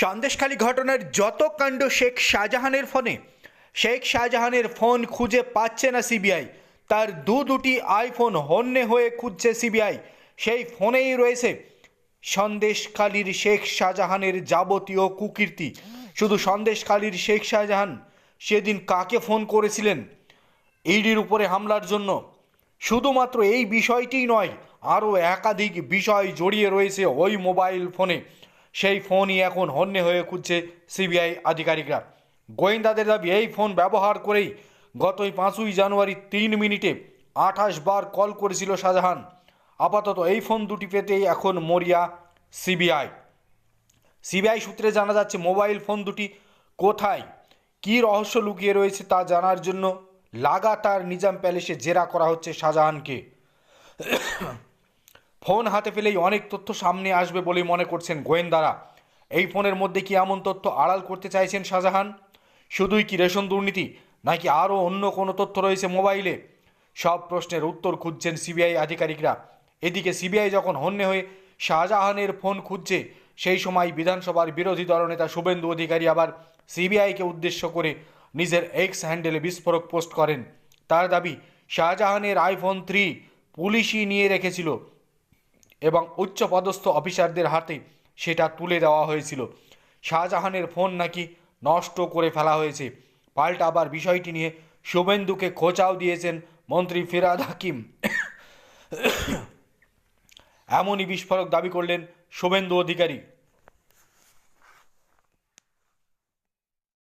সন্দেশখালী ঘটনার যত কাণ্ড শেখ শাহজাহানের ফোনে, শেখ শাহজাহানের ফোন খুঁজে পাচ্ছে না সিবিআই। তার দু দুটি আইফোন হন্যে হয়ে খুঁজছে সিবিআই। সেই ফোনেই রয়েছে সন্দেশখালীর শেখ শাহজাহানের যাবতীয় কুকীর্তি। শুধু সন্দেশখালীর শেখ শাহজাহান, সেদিন কাকে ফোন করেছিলেন? ইডির উপরে হামলার জন্য। শুধুমাত্র এই বিষয়টিই নয়, আরও একাধিক বিষয় জড়িয়ে রয়েছে ওই মোবাইল ফোনে। সেই ফোনই এখন হন্যে হয়ে খুঁজছে সিবিআই আধিকারিকরা। গোয়েন্দাদের দাবি, এই ফোন ব্যবহার করেই গতই পাঁচই জানুয়ারি তিন মিনিটে আঠাশ বার কল করেছিল শাহজাহান। আপাতত এই ফোন দুটি পেতেই এখন মরিয়া সিবিআই। সিবিআই সূত্রে জানা যাচ্ছে, মোবাইল ফোন দুটি কোথায়, কী রহস্য লুকিয়ে রয়েছে তা জানার জন্য লাগাতার নিজাম প্যালেসে জেরা করা হচ্ছে শাহজাহানকে। ফোন হাতে পেলেই অনেক তথ্য সামনে আসবে বলে মনে করছেন গোয়েন্দারা। এই ফোনের মধ্যে কি এমন তথ্য আড়াল করতে চাইছেন শাহজাহান? শুধুই কি রেশন দুর্নীতি, নাকি আরও অন্য কোনো তথ্য রয়েছে মোবাইলে? সব প্রশ্নের উত্তর খুঁজছেন সিবিআই আধিকারিকরা। এদিকে সিবিআই যখন হন্যে হয়ে শাহজাহানের ফোন খুঁজছে, সেই সময় বিধানসভার বিরোধী দলনেতা শুভেন্দু অধিকারী আবার সিবিআইকে উদ্দেশ্য করে নিজের এক্স হ্যান্ডেলে বিস্ফোরক পোস্ট করেন। তার দাবি, শাহজাহানের আইফোন থ্রি পুলিশই নিয়ে রেখেছিল। এবং উচ্চপদস্থ অফিসারদের হাতে সেটা তুলে দেওয়া হয়েছিল। শাহজাহানের ফোন নাকি নষ্ট করে ফেলা হয়েছে। পাল্টা আবার বিষয়টি নিয়ে শুভেন্দুকে খোঁচাও দিয়েছেন মন্ত্রী ফিরাদ হাকিম। এমনই বিস্ফোরক দাবি করলেন শুভেন্দু অধিকারী।